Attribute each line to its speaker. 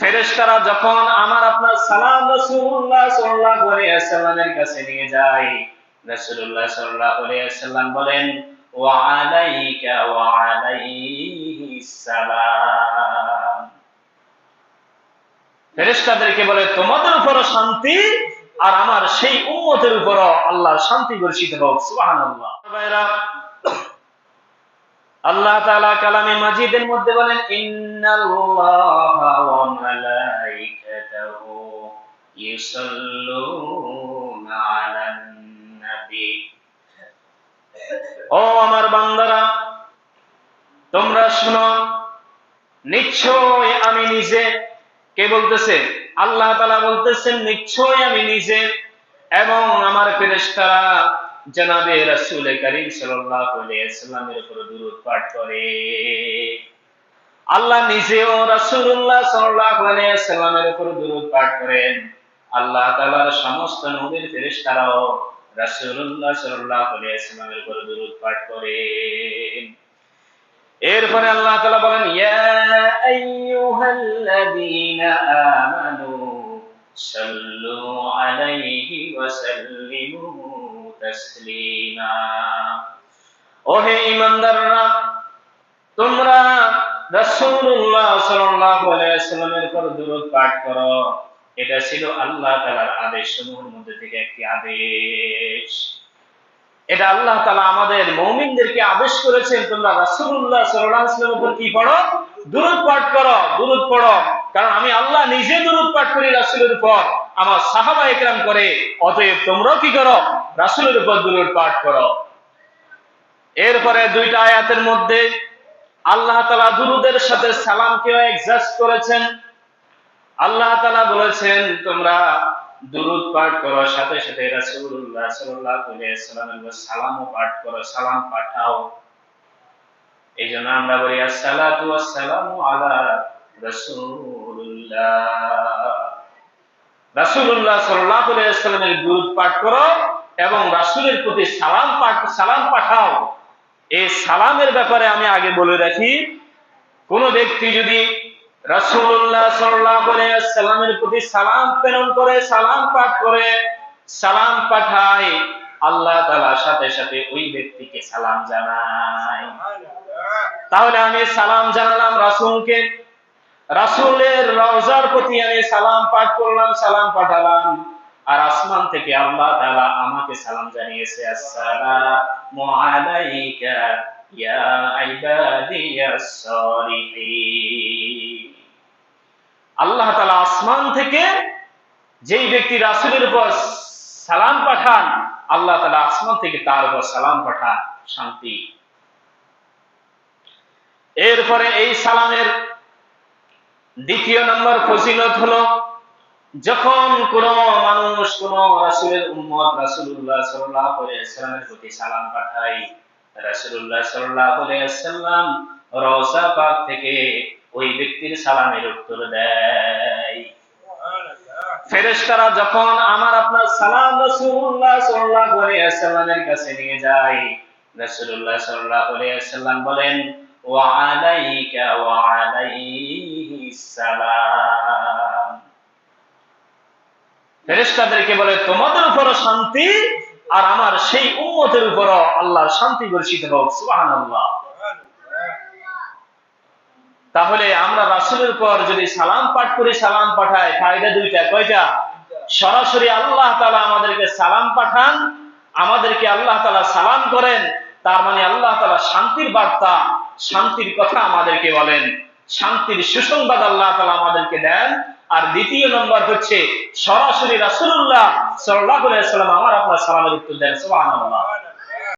Speaker 1: ফেরেশতারা যখন আমার আপনার সালাম রাসূলুল্লাহ সাল্লাল্লাহু আলাইহি কাছে নিয়ে যায়, রাসূলুল্লাহ সাল্লাল্লাহু আলাইহি বলেন, ওয়া আলাইকা ওয়া আলাইহিস সালাম। ফেরেশতাদেরকে বলে, তোমাদের উপরও শান্তি আর আমার সেই উম্মতের উপর আল্লাহর শান্তি বর্ষিত হোক, সুবহানাল্লাহ। ভাইরা আল্লাহ তাআলা কালামে মাজিদের মধ্যে বলেন, ইন্নাল্লাহা ওয়া মালাইকাতাহু ইউসাল্লুনা আলান নবী। ও আমার বান্দারা, তোমরা শুনো নিশ্চয় আমি নিজে, কে বলতেছে? আল্লাহ তাআলা বলতেছেন নিশ্চয় আমি নিজে এবং আমার ফেরেশতারা জনাবে রাসূল করিম ওয়াসাল্লামের উপর দুরূদ পাঠ করে। আল্লাহ নিজেও রাসূলুল্লাহ সাল্লাল্লাহু আলাইহি উপর দুরূদ পাঠ করেন। আল্লাহ তাআলার সমস্ত নবীর ফেরেশতারাও রাসূলুল্লাহ সাল্লাল্লাহু আলাইহি উপর দুরূদ পাঠ করেন। এরপরে আল্লাহ তালা বলেন, ইয়া সাল্লু আলাইহি ওয়া সাল্লিমু এটা ছিল আল্লাহ আদেশ সমূহের মধ্যে থেকে একটি আদেশ। এটা আল্লাহ তাআলা আমাদের মুমিনদেরকে আদেশ করেছেন, তোমরা রাসূলুল্লাহ সাল্লাল্লাহু কি পড়ো? দরুদ পাঠ করো, দরুদ পড়ো। কারণ আমি আল্লাহ নিজে দরুদ পাঠ করি রাসূলের উপর। আমার সাহাবা একরাম করে, অতএব তোমরাও কি করো? রাসূলের উপর দরুদ পাঠ করো। এরপরে দুইটা আয়াতের মধ্যে আল্লাহ তাআলা দুরুদের সাথে সালামকেও এক্সাস্ট করেছেন। আল্লাহ তাআলা বলেছেন, তোমরা দুরুদ পাঠ করো, সাথে সাথে রাসূলুল্লাহ সাল্লাল্লাহু সালামও পাঠ করো, সালাম পাঠাও। এই জন্য আমরা বলি, আসসালাতু ওয়াসসালামু আলা রাসূলুল্লাহ। সাল্লাল্লাহু আলাইহি দুরুদ পাঠ করো এবং রাসূলের প্রতি সালাম সালাম পাঠাও। এই সালামের ব্যাপারে আমি আগে বলে রাখি কোন ব্যক্তি যদি রাসূলুল্লাহ সাল্লাল্লাহু আলাইহি ওয়াসাল্লামের প্রতি সালাম প্রেরণ করে সালাম পাঠ করে সালাম পাঠায় আল্লাহ তাআলা সাথে সাথে ওই ব্যক্তিকে সালাম জানায়। তাহলে আমি সালাম জানালাম রাসূলকে। রাসূলের রওজার প্রতি আমি সালাম পাঠ করলাম, সালাম পাঠালাম। আর আসমান থেকে আল্লাহ তাআলা আমাকে সালাম জানিয়েছে, আসসালামু আলাইকা ইয়া ইবাদিয়াস সালিহিন আল্লাহ তাআলা আসমান থেকে যেই ব্যক্তি রাসূলের উপর সালাম পাঠান আল্লাহ তাআলা আসমান থেকে তার উপর সালাম পাঠান শান্তি এরপরে এই সালামের দ্বিতীয় নম্বর ফজিলত হলো, যখন কোন মানুষ কোন রাসূলের উম্মত রাসূলুল্লাহ সাল্লাল্লাহু আলাইহি প্রতি সালাম পাঠায়, রাসূলুল্লাহ সাল্লাল্লাহু আলাইহি ওয়াসাল্লাম রওজা পাক থেকে ওই ব্যক্তির সালামের উত্তর দেয়। ফেরেশতারা যখন আমার আপনার সালাম রাসূলুল্লাহ সাল্লাল্লাহু আলাইহি ওয়াসাল্লামের কাছে নিয়ে যায়, রাসূলুল্লাহ সাল্লাল্লাহু আলাইহি ওয়াসাল্লাম বলেন, ওয়া আলাইকা সালাম। ফেরেশতাদেরকে বলে, তোমাদের উপরও শান্তি আর আমার সেই উম্মতের উপরও আল্লাহর শান্তি বর্ষিত হোক। সুবহানাল্লাহ। তাহলে আমরা রাসূলের পর যদি সালাম পাঠ করি, সালাম পাঠাই ফায়দা দুইটা, কয়টা? সরাসরি আল্লাহ তাআলা আমাদেরকে সালাম পাঠান, আমাদেরকে আল্লাহ তাআলা সালাম করেন, তার মানে আল্লাহ তাআলা শান্তির বার্তা, শান্তির কথা আমাদেরকে বলেন। শান্তির সুসংবাদ আল্লাহ তালা আমাদেরকে দেন। আর দ্বিতীয় নম্বর হচ্ছে, সরাসরি রাসুল্লাহ সাল্লাহ আমার আপনার সালামের উত্তর দেন। সুবহানাল্লাহ।